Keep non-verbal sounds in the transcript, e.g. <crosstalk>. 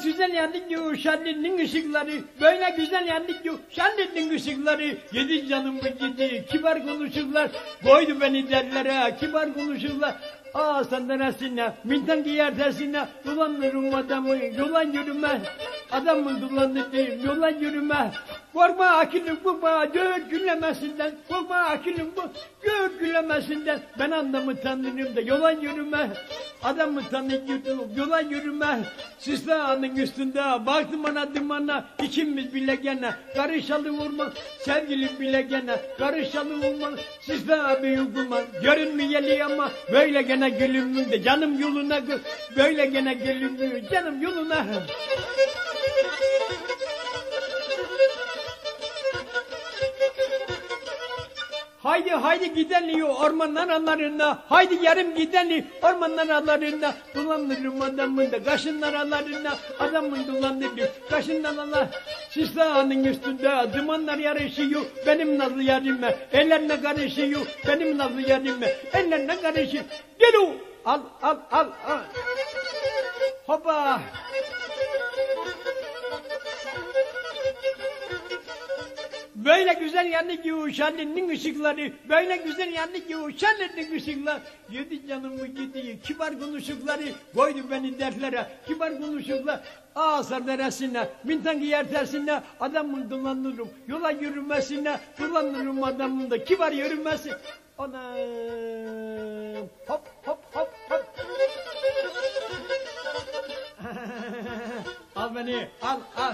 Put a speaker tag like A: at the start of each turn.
A: güzel yandık diyor şenlinin ışıkları. Böyle güzel yandık diyor şenlinin ışıkları. Yedi canımı yedi kibar konuşurlar. Koydu beni derlere kibar konuşurlar. Aa senden esinle, mintan giyer tersine, dolanırım adamı, yola yürüme. Adamın dolanırım, yola yürüme. Korkma akılım korkma, gök güllemesinden. Korkma akılım bu, gök güllemesinden. Ben adamı tanırım da yola yürüme. Adamı tanıyorum, yola yürüme. Sislağının üstünde, baktım ana dımana, ikimiz bile gene. Karışalı vurma, sevgilim bile gene. Karışalı vurma, sislağı büyük vurma. Görünmeyeli ama, böyle gene gülüm de canım yoluna, böyle gene gülüm canım yoluna. Haydi haydi gidelim ormanlar aralarında. Haydi yarım gidelim ormanlar aralarında. Dolanırım adamın da kaşınlar aralarında. Adamın dolanırım kaşınlar aralarında. Sislağının üstünde dumanlar yarışıyor. Benim nazlı yarime ellerine karışıyor. Benim nazlı yarime ellerine karışıyor. Gel o. Al al al al. Hoppa. Böyle güzel yandı ki o şenlinin ışıkları, böyle güzel yandı ki o şenlinin ışıkları. Yedi canımı gidiyor, kibar konuşukları, koydu beni dertlere, kibar konuşuklar. Ağızlar deresine, mintan giyer tersine, adamın dolanırım, yola yürümesine, dolanırım adamın da kibar yürümesi. Anam, hop hop hop hop. <laughs> al beni, al al.